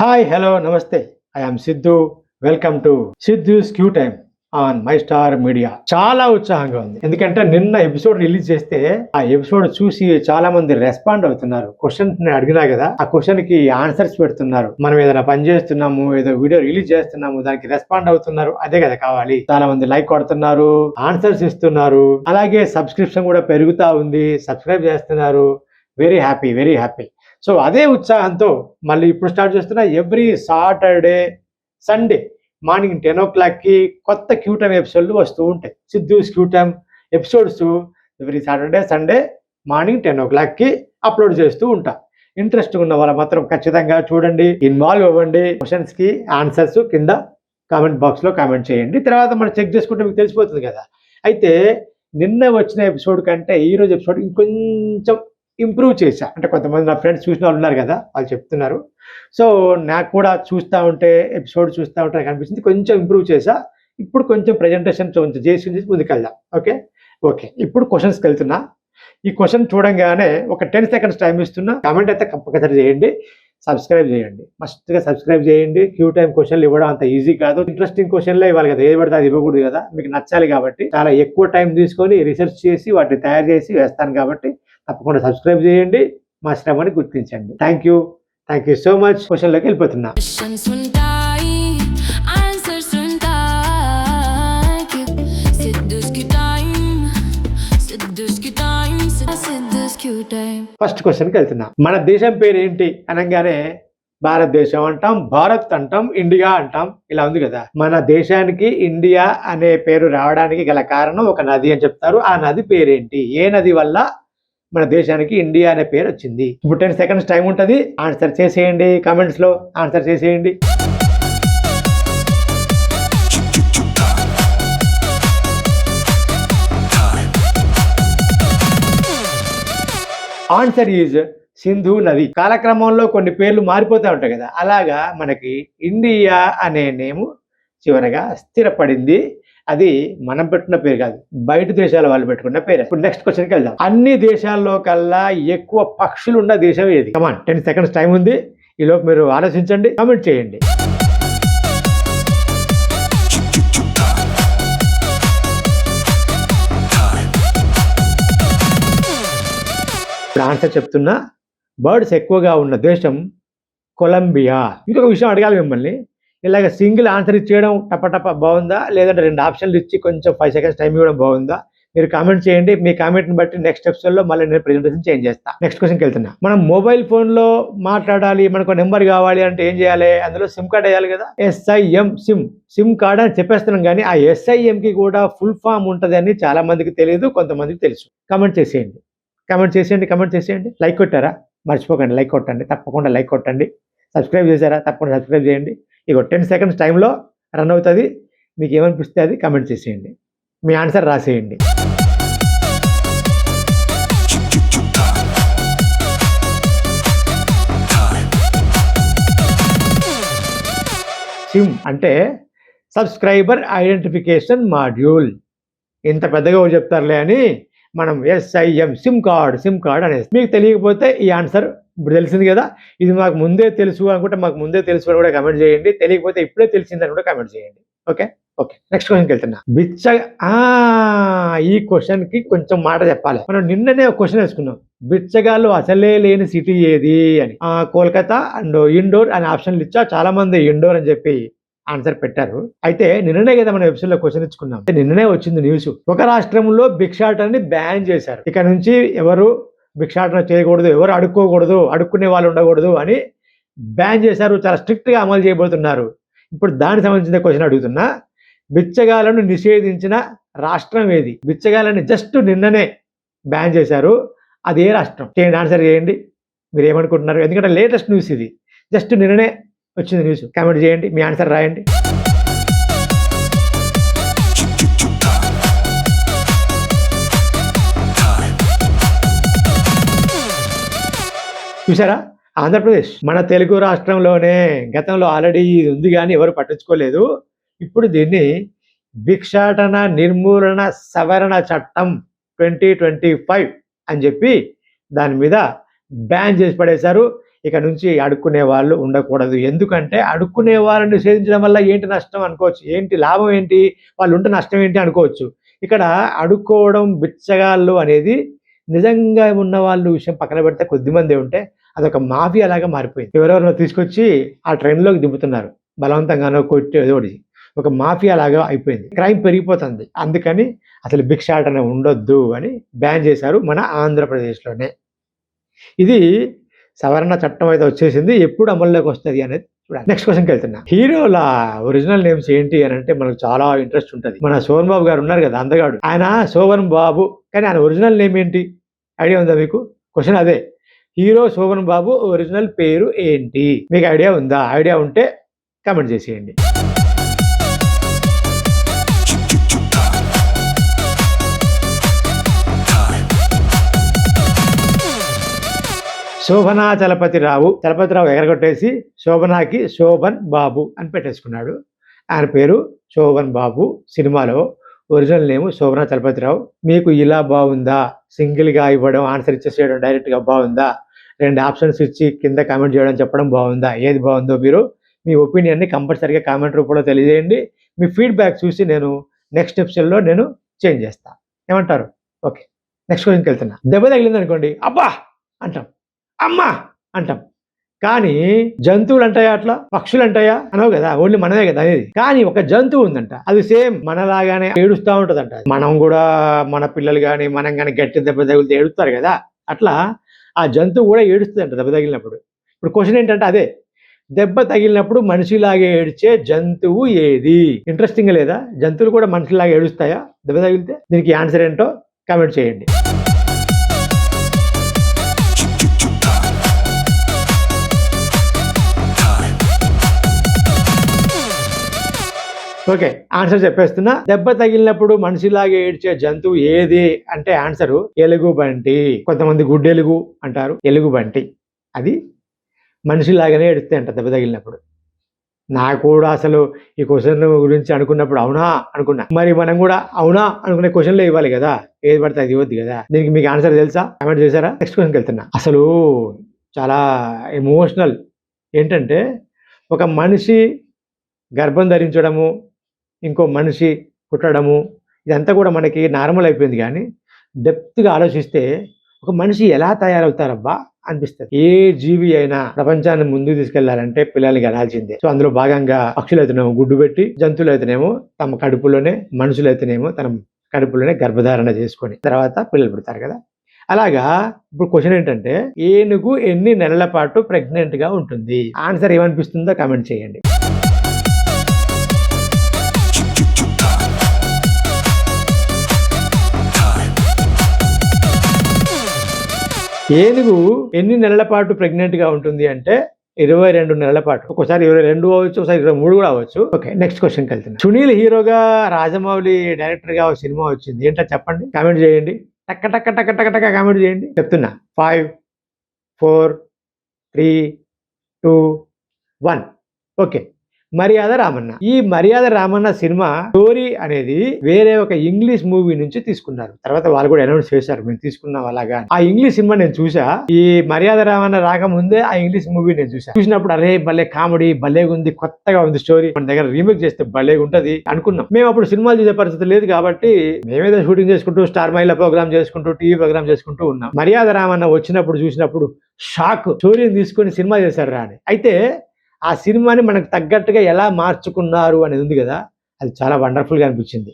Hi hello నమస్తే. I am Siddhu welcome to Siddhu Q time on my star media చాలా ఉత్సాహంగా ఉంది. ఎందుకంటే నిన్న ఎపిసోడ్ రిలీజ్ చేస్తే ఆ ఎపిసోడ్ చూసి చాలా మంది రెస్పాండ్ అవుతున్నారు. క్వశ్చన్ నేను అడిగినా కదా ఆ క్వశ్చన్కి ఆన్సర్స్ పెడుతున్నారు. మనం ఏదైనా పని చేస్తున్నాము ఏదో వీడియో రిలీజ్ చేస్తున్నాము దానికి రెస్పాండ్ అవుతున్నారు. అదే కదా కావాలి. చాలా మంది లైక్ కొడుతున్నారు ఆన్సర్స్ ఇస్తున్నారు. అలాగే సబ్స్క్రిప్షన్ కూడా పెరుగుతా ఉంది. సబ్స్క్రైబ్ చేస్తున్నారు. Very happy very happy so అదే ఉత్సాహంతో మళ్ళీ ఇప్పుడు స్టార్ట్ చేస్తున్న every Saturday Sunday morning ten ఓ క్లాక్కి కొత్త క్యూ టైమ్ ఎపిసోడ్లు వస్తూ ఉంటాయి. Siddhu's Q time episodes every Saturday Sunday morning ten ఓ క్లాక్కి అప్లోడ్ చేస్తూ ఉంటా. ఇంట్రెస్ట్ ఉన్న వాళ్ళు మాత్రం ఖచ్చితంగా చూడండి ఇన్వాల్వ్ అవ్వండి క్వశ్చన్స్కి ఆన్సర్స్ కింద కామెంట్ బాక్స్లో కామెంట్ చేయండి. తర్వాత మనం చెక్ చేసుకుంటే మీకు తెలిసిపోతుంది కదా. అయితే నిన్న వచ్చిన ఎపిసోడ్ కంటే ఈ రోజు ఎపిసోడ్ ఇంకొంచెం ఇంప్రూవ్ చేశా. అంటే కొంతమంది నా ఫ్రెండ్స్ చూసిన వాళ్ళు ఉన్నారు కదా వాళ్ళు చెప్తున్నారు. సో నాకు కూడా చూస్తూ ఉంటే ఎపిసోడ్ చూస్తూ ఉంటే నాకు అనిపిస్తుంది. కొంచెం ఇంప్రూవ్ చేశా. ఇప్పుడు కొంచెం ప్రజెంటేషన్ కొంచెం చేసి చేసి ముందుకెళ్దాం. ఓకే? ఓకే. ఇప్పుడు క్వశ్చన్స్కి వెళ్తున్నా. ఈ క్వశ్చన్ చూడంగానే ఒక టెన్ సెకండ్స్ టైం ఇస్తున్నా. కామెంట్ అయితే కంపల్సరీ చేయండి. సబ్స్క్రైబ్ చేయండి. మస్ట్గా సబ్స్క్రైబ్ చేయండి. క్యూ టైం క్వశ్చన్లు ఇవ్వడం అంత ఈజీ కాదు. ఇంట్రెస్టింగ్ క్వశ్చన్లే ఇవ్వాలి కదా. ఏది పడితే అది ఇవ్వకూడదు కదా. మీకు నచ్చాలి కాబట్టి చాలా ఎక్కువ టైం తీసుకొని రీసెర్చ్ చేసి వాటిని తయారు చేసి వేస్తాను కాబట్టి తప్పకుండా సబ్స్క్రైబ్ చేయండి మా శ్రమని గుర్తించండి. Thank you thank you so much క్వశ్చన్లోకి వెళ్ళిపోతున్నా. ఫస్ట్ క్వశ్చన్కి వెళ్తున్నా. మన దేశం పేరు ఏంటి? అనగానే భారతదేశం అంటాం భారత్ అంటాం ఇండియా అంటాం. ఇలా ఉంది కదా. మన దేశానికి ఇండియా అనే పేరు రావడానికి గల కారణం ఒక నది అని చెప్తారు. ఆ నది పేరేంటి? ఏ నది వల్ల మన దేశానికి ఇండియా అనే పేరు వచ్చింది. ఇప్పుడు టెన్ సెకండ్స్ టైం ఉంటుంది. ఆన్సర్ చేసేయండి కామెంట్స్లో ఆన్సర్ చేసేయండి. ఆన్సర్ ఈజ్ సింధు నది. కాలక్రమంలో కొన్ని పేర్లు మారిపోతూ ఉంటాయి కదా. అలాగా మనకి ఇండియా అనే నేము చివరగా స్థిరపడింది. అది మనం పెట్టుకున్న పేరు కాదు బయట దేశాల వాళ్ళు పెట్టుకున్న పేరు. ఇప్పుడు నెక్స్ట్ క్వశ్చన్కి వెళ్దాం. అన్ని దేశాల్లో కల్లా ఎక్కువ పక్షులు ఉన్న దేశం ఏది? కమాన్ టెన్ సెకండ్స్ టైం ఉంది. ఈలోపు మీరు ఆలోచించండి కామెంట్ చేయండి. ఇప్పుడు ఆన్సర్ చెప్తున్నా బర్డ్స్ ఎక్కువగా ఉన్న దేశం కొలంబియా. ఇంకొక విషయం అడగాలి మిమ్మల్ని. ఇలాగ సింగిల్ ఆన్సర్ ఇచ్చేయడం టపటప బాగుందా? లేదంటే రెండు ఆప్షన్లు ఇచ్చి కొంచెం ఫైవ్ సెకండ్స్ టైం ఇవ్వడం బాగుందా? మీరు కామెంట్ చేయండి. మీ కామెంట్ని బట్టి నెక్స్ట్ ఎపిసోడ్లో మళ్ళీ నేను ప్రెజెంటేషన్ చేంజ్ చేస్తా. నెక్స్ట్ క్వశ్చన్కి వెళ్తున్నా. మనం మొబైల్ ఫోన్లో మాట్లాడాలి మనకు నెంబర్ కావాలి అంటే ఏం చేయాలి? అందులో సిమ్ కార్డ్ వేయాలి కదా? ఎస్ఐఎం సిమ్ సిమ్ కార్డ్ అని చెప్పేస్తున్నాం కానీ ఆ ఎస్ఐఎంకి కూడా ఫుల్ ఫామ్ ఉంటుందని చాలా మందికి తెలియదు కొంతమందికి తెలుసు. కామెంట్ చేసేయండి. కామెంట్ చేసేయండి కామెంట్ చేసేయండి. లైక్ కొట్టారా? మర్చిపోకండి. లైక్ కొట్టండి. తప్పకుండా లైక్ కొట్టండి. సబ్స్క్రైబ్ చేశారా? తప్పకుండా సబ్స్క్రైబ్ చేయండి. ఇక టెన్ సెకండ్స్ టైంలో రన్ అవుతుంది. మీకు ఏమనిపిస్తే అది కమెంట్ చేసేయండి. మీ ఆన్సర్ రాసేయండి. సిమ్ అంటే సబ్స్క్రైబర్ ఐడెంటిఫికేషన్ మాడ్యూల్. ఇంత పెద్దగా చెప్తారులే అని మనం S I M SIM card SIM card అనేది మీకు తెలియకపోతే ఈ ఆన్సర్ ఇప్పుడు తెలిసింది కదా. ఇది మాకు ముందే తెలుసు అనుకుంటే మాకు ముందే తెలుసు అని కూడా కమెంట్ చేయండి. తెలియకపోతే ఇప్పుడే తెలిసిందని కూడా కమెంట్ చేయండి. ఓకే ఓకే నెక్స్ట్ క్వశ్చన్కి వెళ్తున్నా. బిచ్చ ఆ, ఈ క్వశ్చన్కి కొంచెం మాట చెప్పాలి. మనం నిన్ననే ఒక క్వశ్చన్ వేసుకున్నాం. బిచ్చగాళ్ళు అసలే లేని సిటీ ఏది అని. కోల్కతా అండ్ ఇండోర్ అనే ఆప్షన్లు ఇచ్చా. చాలా మంది ఇండోర్ అని చెప్పి ఆన్సర్ పెట్టారు. అయితే నిన్ననే కదా మనం వెబ్సైట్లో క్వశ్చన్ ఇచ్చుకున్నాం. నిన్ననే వచ్చింది న్యూస్ ఒక రాష్ట్రంలో భిక్షాటనని బ్యాన్ చేశారు. ఇక నుంచి ఎవరు భిక్షాటన చేయకూడదు ఎవరు అడుక్కోకూడదు అడుక్కునే వాళ్ళు ఉండకూడదు అని బ్యాన్ చేశారు. చాలా స్ట్రిక్ట్గా అమలు చేయబోతున్నారు. ఇప్పుడు దానికి సంబంధించిన క్వశ్చన్ అడుగుతున్నా. బిచ్చగాలను నిషేధించిన రాష్ట్రం ఏది? బిచ్చగాలని జస్ట్ నిన్ననే బ్యాన్ చేశారు. అది ఏ రాష్ట్రం? చేయండి ఆన్సర్ చేయండి. మీరు ఏమనుకుంటున్నారు? ఎందుకంటే లేటెస్ట్ న్యూస్ ఇది. జస్ట్ నిన్ననే వచ్చింది న్యూస్ కామెంట్ చేయండి మీ ఆన్సర్ రాయండి. చూసారా ఆంధ్రప్రదేశ్ మన తెలుగు రాష్ట్రంలోనే గతంలో ఆల్రెడీ ఇది ఉంది కానీ ఎవరు పట్టించుకోలేదు. ఇప్పుడు దీన్ని భిక్షాటన నిర్మూలన సవరణ చట్టం ట్వంటీ ట్వంటీ ఫైవ్ అని చెప్పి దాని మీద బ్యాన్ చేసి పడేశారు. ఇక నుంచి అడుక్కునే వాళ్ళు ఉండకూడదు. ఎందుకంటే అడుక్కునే వాళ్ళని నిషేధించడం వల్ల ఏంటి నష్టం అనుకోవచ్చు. ఏంటి లాభం ఏంటి? వాళ్ళు ఉంటే నష్టం ఏంటి అనుకోవచ్చు. ఇక్కడ అడుక్కోవడం బిచ్చగాళ్ళు అనేది నిజంగా ఉన్న వాళ్ళు విషయం పక్కన పెడితే కొద్దిమంది ఉంటే అదొక మాఫియా లాగా మారిపోయింది. ఎవరెవరినో తీసుకొచ్చి ఆ ట్రైన్లోకి దింపుతున్నారు. బలవంతంగానో కొట్టేదోడి ఒకటి. ఒక మాఫియా లాగా అయిపోయింది. క్రైమ్ పెరిగిపోతుంది. అందుకని అసలు భిక్షాటన ఉండొద్దు అని బ్యాన్ చేశారు మన ఆంధ్రప్రదేశ్లోనే. ఇది సవరణ చట్టం అయితే వచ్చేసింది. ఎప్పుడు అమల్లోకి వస్తుంది అనేది చూడాలి. నెక్స్ట్ క్వశ్చన్కి వెళ్తున్నా. హీరోల ఒరిజినల్ నేమ్స్ ఏంటి అని అంటే మనకు చాలా ఇంట్రెస్ట్ ఉంటుంది. మన శోభన్ బాబు గారు ఉన్నారు కదా అందగాడు. ఆయన శోభన్ బాబు కానీ ఆయన ఒరిజినల్ నేమ్ ఏంటి? ఐడియా ఉందా మీకు? క్వశ్చన్ అదే. హీరో శోభన్ బాబు ఒరిజినల్ పేరు ఏంటి? మీకు ఐడియా ఉందా? ఐడియా ఉంటే కామెంట్ చేసేయండి. శోభనా చలపతిరావు చలపతిరావు ఎగరగొట్టేసి శోభనాకి శోభన్ బాబు అని పెట్టేసుకున్నాడు. ఆయన పేరు శోభన్ బాబు సినిమాలో. Original name Shobhana Chalapathirao. మీకు ఇలా బాగుందా? సింగిల్గా ఇవ్వడం ఆన్సర్ ఇచ్చేసేయడం డైరెక్ట్గా బాగుందా? రెండు ఆప్షన్స్ ఇచ్చి కింద కామెంట్ చేయడం చెప్పడం బాగుందా? ఏది బాగుందో మీరు మీ ఒపీనియన్ని కంపల్సరీగా కామెంట్ రూపంలో తెలియజేయండి. మీ ఫీడ్బ్యాక్ చూసి నేను నెక్స్ట్ ఎపిసోడ్లో నేను చేంజ్ చేస్తాను ఏమంటారు? ఓకే. నెక్స్ట్ క్వశ్చన్కి వెళ్తున్నా. దెబ్బ తగిలింది అనుకోండి అబ్బా! అంటాం. అమ్మా అంటాం. కానీ జంతువులు అంటాయా అట్లా? పక్షులు అంటాయా అనవు కదా ఓన్లీ మనమే కదా అనేది. కానీ ఒక జంతువు ఉందంట అది సేమ్ మనలాగానే ఏడుస్తూ ఉంటుందంట. మనం కూడా మన పిల్లలు కానీ మనం కానీ గట్టి దెబ్బ తగిలితే ఏడుస్తారు కదా. అట్లా ఆ జంతువు కూడా ఏడుస్తుందంట దెబ్బ తగిలినప్పుడు. ఇప్పుడు క్వశ్చన్ ఏంటంటే అదే దెబ్బ తగిలినప్పుడు మనిషిలాగే ఏడ్చే జంతువు ఏది? ఇంట్రెస్టింగ్ లేదా? జంతువులు కూడా మనిషిలాగా ఏడుస్తాయా దెబ్బ తగిలితే? దీనికి ఆన్సర్ ఏంటో కామెంట్ చేయండి. ఓకే ఆన్సర్ చెప్పేస్తున్నా. దెబ్బ తగిలినప్పుడు మనిషిలాగా ఏడ్చే జంతువు ఏది అంటే ఆన్సరు ఎలుగుబంటి. కొంతమంది గుడ్డెలుగు అంటారు ఎలుగుబంటి. అది మనిషిలాగానే ఏడుస్తే అంట దెబ్బ తగిలినప్పుడు. నాకు కూడా అసలు ఈ క్వశ్చన్ గురించి అనుకున్నప్పుడు అవునా అనుకున్నా. మరి మనం కూడా అవునా అనుకునే క్వశ్చన్లు ఇవ్వాలి కదా. ఏది పడితే అది ఇవ్వద్దు కదా. దీనికి మీకు ఆన్సర్ తెలుసా? కమెంట్ చేశారా? నెక్స్ట్ క్వశ్చన్కి వెళ్తున్నా. అసలు చాలా ఎమోషనల్ ఏంటంటే ఒక మనిషి గర్భం ధరించడము ఇంకో మనిషి పుట్టడము ఇదంతా కూడా మనకి నార్మల్ అయిపోయింది కానీ డెప్త్గా ఆలోచిస్తే ఒక మనిషి ఎలా తయారవుతారబ్బా అనిపిస్తుంది. ఏ జీవి అయినా ప్రపంచాన్ని ముందుకు తీసుకెళ్ళాలంటే పిల్లల్ని కనాల్సిందే సో అందులో భాగంగా పక్షులు అయితేనేమో గుడ్డు పెట్టి జంతువులు అయితేనేమో తమ కడుపులోనే మనుషులు అయితేనేమో తన కడుపులోనే గర్భధారణ చేసుకొని తర్వాత పిల్లలు పుడతారు కదా. అలాగా ఇప్పుడు క్వశ్చన్ ఏంటంటే ఏనుగు ఎన్ని నెలల పాటు ప్రెగ్నెంట్గా ఉంటుంది? ఆన్సర్ ఏమనిపిస్తుందో కామెంట్ చేయండి. ఏనుగు ఎన్ని నెలల పాటు ప్రెగ్నెంట్గా ఉంటుంది అంటే ఇరవై రెండు నెలల పాటు. ఒకసారి ఇరవై రెండు అవ్వచ్చు ఒకసారి ఇరవై మూడు కూడా అవ్వచ్చు. ఓకే నెక్స్ట్ క్వశ్చన్ వెళ్తున్నా. సునీల్ హీరోగా రాజమౌళి డైరెక్టర్గా ఒక సినిమా వచ్చింది. ఏంటో చెప్పండి. కామెంట్ చేయండి. టక్క టక్క టక్క టక్క టక్క కామెంట్ చేయండి. చెప్తున్నా. Five four three two one okay Maryada Ramanna. ఈ మర్యాద రామన్న సినిమా స్టోరీ అనేది వేరే ఒక ఇంగ్లీష్ మూవీ నుంచి తీసుకున్నారు. తర్వాత వాళ్ళు కూడా అనౌన్స్ చేశారు మేము తీసుకున్నాం అలాగా ఆ ఇంగ్లీష్ సినిమా నేను చూసా ఈ మర్యాద రామన్న రాకముందే ఆ ఇంగ్లీష్ మూవీ నేను చూసా చూసినప్పుడు అరే భలే కామెడీ భలేగా ఉంది కొత్తగా ఉంది స్టోరీ. మన దగ్గర రీమేక్ చేస్తే భలేగా ఉంటది అనుకున్నాం. మేము అప్పుడు సినిమాలు చూసే పరిస్థితి లేదు కాబట్టి మేమేదో షూటింగ్ చేసుకుంటూ స్టార్ మైల ప్రోగ్రామ్ చేసుకుంటూ టీవీ ప్రోగ్రామ్ చేసుకుంటూ ఉన్నాం. మర్యాద రామన్న వచ్చినప్పుడు చూసినప్పుడు షాక్. స్టోరీని తీసుకొని సినిమా చేశారు రాని అయితే ఆ సినిమాని మనకు తగ్గట్టుగా ఎలా మార్చుకున్నారు అనేది ఉంది కదా అది చాలా వండర్ఫుల్గా అనిపించింది.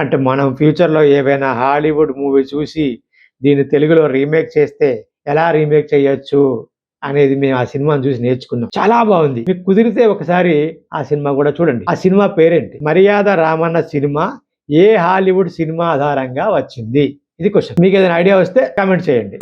అంటే మనం ఫ్యూచర్లో ఏవైనా హాలీవుడ్ మూవీ చూసి దీన్ని తెలుగులో రీమేక్ చేస్తే ఎలా రీమేక్ చేయొచ్చు అనేది మేము ఆ సినిమాను చూసి నేర్చుకున్నాం. చాలా బాగుంది. మీకు కుదిరితే ఒకసారి ఆ సినిమా కూడా చూడండి. ఆ సినిమా పేరేంటి? మర్యాద రామన్న సినిమా ఏ హాలీవుడ్ సినిమా ఆధారంగా వచ్చింది? ఇది క్వశ్చన్. మీకు ఏదైనా ఐడియా వస్తే కామెంట్ చేయండి.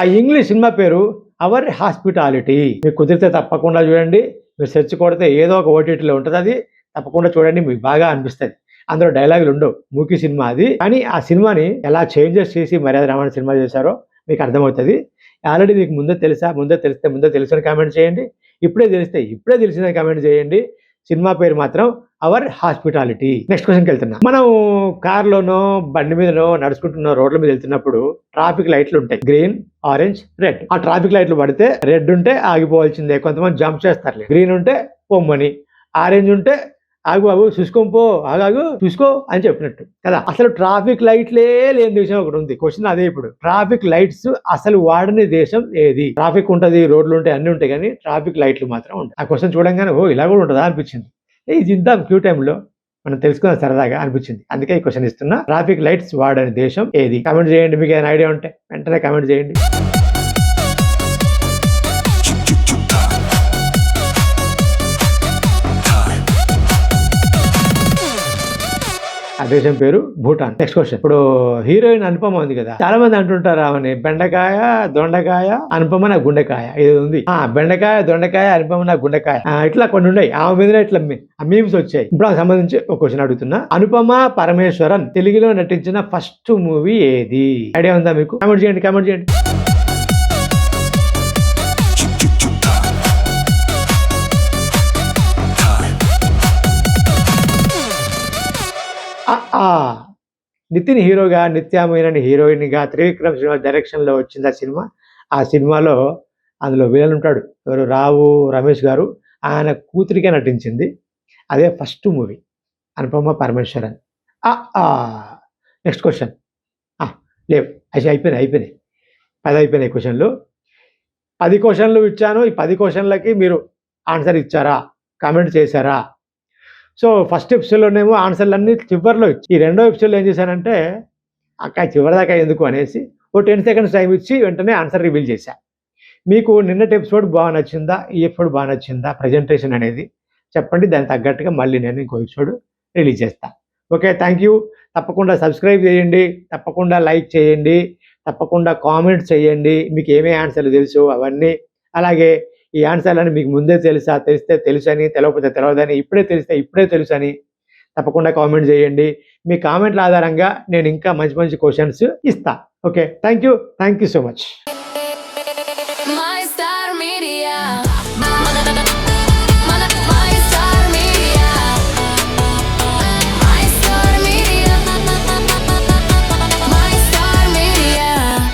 ఆ ఇంగ్లీష్ సినిమా పేరు అవర్ హాస్పిటాలిటీ. మీకు కుదిరితే తప్పకుండా చూడండి. మీరు సెర్చ్ కొడితే ఏదో ఒక ఓటీటీలో ఉంటుంది అది. తప్పకుండా చూడండి మీకు బాగా అనిపిస్తుంది. అందులో డైలాగులు ఉండవు. మూకీ సినిమా అది. కానీ ఆ సినిమాని ఎలా చేంజెస్ చేసి మర్యాద రామాయణ సినిమా చేశారో మీకు అర్థమవుతుంది. ఆల్రెడీ మీకు ముందే తెలుసా? ముందే తెలిస్తే ముందే తెలిసిన కామెంట్ చేయండి. ఇప్పుడే తెలిస్తే ఇప్పుడే తెలిసిన కామెంట్ చేయండి. సినిమా పేరు మాత్రం అవర్ హాస్పిటాలిటీ. నెక్స్ట్ క్వశ్చన్కి వెళ్తున్నా. మనం కార్లోనో బండి మీదనో నడుచుకుంటున్న రోడ్ల మీద వెళ్తున్నప్పుడు ట్రాఫిక్ లైట్లు ఉంటాయి. Green orange red. ఆ ట్రాఫిక్ లైట్లు పడితే రెడ్ ఉంటే ఆగిపోవాల్సిందే. కొంతమంది జంప్ చేస్తారు గ్రీన్ ఉంటే పొమ్మని. ఆరెంజ్ ఉంటే ఆగు బాబు చూసుకోం పో ఆగాగు చూసుకో అని చెప్పినట్టు. కదా? అసలు ట్రాఫిక్ లైట్లే లేని దేశం ఒకటి ఉంది. క్వశ్చన్ అదే ఇప్పుడు. ట్రాఫిక్ లైట్స్ అసలు వాడని దేశం ఏది? ట్రాఫిక్ ఉంటది రోడ్లు ఉంటాయి అన్ని ఉంటాయి కానీ ట్రాఫిక్ లైట్లు మాత్రం ఉంటాయి. ఆ క్వశ్చన్ చూడంగానే ఓ ఇలా కూడా ఉంటుందా అనిపించింది. ఏ ఇది క్యూ టైంలో మనం తెలుసుకుందాం సరదాగా అనిపించింది. అందుకే ఈ క్వశ్చన్ ఇస్తున్నా. ట్రాఫిక్ లైట్స్ వాడని దేశం ఏది? కామెంట్ చేయండి. మీకు ఏదైనా ఐడియా ఉంటే వెంటనే కామెంట్ చేయండి. ఆ దేశం పేరు భూటాన్. నెక్స్ట్ క్వశ్చన్ ఇప్పుడు హీరోయిన్ అనుపమ ఉంది కదా చాలా మంది అంటుంటారు ఆమెని బెండకాయ దొండకాయ అనుపమ నా గుండెకాయ. ఇది ఉంది. ఆ బెండకాయ దొండకాయ అనుపమ నా గుండెకాయ. ఇట్లా కొన్ని ఉన్నాయి. ఆమె మీద ఇట్లా మీమ్స్ వచ్చాయి. ఇప్పుడు ఆ సంబంధించి ఒక క్వశ్చన్ అడుగుతున్నా. అనుపమ పరమేశ్వరన్ తెలుగులో నటించిన ఫస్ట్ మూవీ ఏది? ఐడియా ఉందా మీకు? కామెంట్ చేయండి కామెంట్ చేయండి. ఆ, నితిన్ హీరోగా నిత్యామైన హీరోయిన్గా త్రివిక్రమ్ సినిమా డైరెక్షన్లో వచ్చింది ఆ సినిమా. ఆ సినిమాలో అందులో విలన్ ఉంటాడు. ఎవరు? రావు రమేష్ గారు. ఆయన కూతురిగా నటించింది. అదే first movie. Anupama Parameswaran. Next question. లేవు. అవి అయిపోయినాయి అయిపోయినాయి. పది అయిపోయినాయి క్వశ్చన్లు. పది క్వశ్చన్లు ఇచ్చాను. ఈ పది క్వశ్చన్లకి మీరు ఆన్సర్ ఇచ్చారా? కామెంట్ చేశారా? సో ఫస్ట్ ఎపిసోడ్లోనేమో ఆన్సర్లు అన్నీ చివరిలో ఇచ్చి ఈ రెండో ఎపిసోడ్లో ఏం చేశానంటే అక్క చివరిదాకా ఎందుకు అనేసి ఓ టెన్ సెకండ్స్ టైం ఇచ్చి వెంటనే ఆన్సర్ రివీల్ చేశా. మీకు నిన్నటి ఎపిసోడ్ బాగా నచ్చిందా? ఈ ఎపిసోడ్ బాగా నచ్చిందా? ప్రజెంటేషన్ అనేది చెప్పండి దానికి తగ్గట్టుగా మళ్ళీ నేను ఇంకో ఎపిసోడ్ రిలీజ్ చేస్తా. Okay thank you. తప్పకుండా సబ్స్క్రైబ్ చేయండి తప్పకుండా లైక్ చేయండి తప్పకుండా కామెంట్స్ చేయండి మీకు ఏమేమి ఆన్సర్లు తెలుసు అవన్నీ. అలాగే ఈ ఆన్సర్లని మీకు ముందే తెలుసా? తెలిస్తే తెలుసని తెలియకపోతే తెలియదని ఇప్పుడే తెలిస్తే ఇప్పుడే తెలుసని తప్పకుండా కామెంట్ చేయండి. మీ కామెంట్ల ఆధారంగా నేను ఇంకా మంచి మంచి క్వశ్చన్స్ ఇస్తా. Okay? Thank you thank you so much.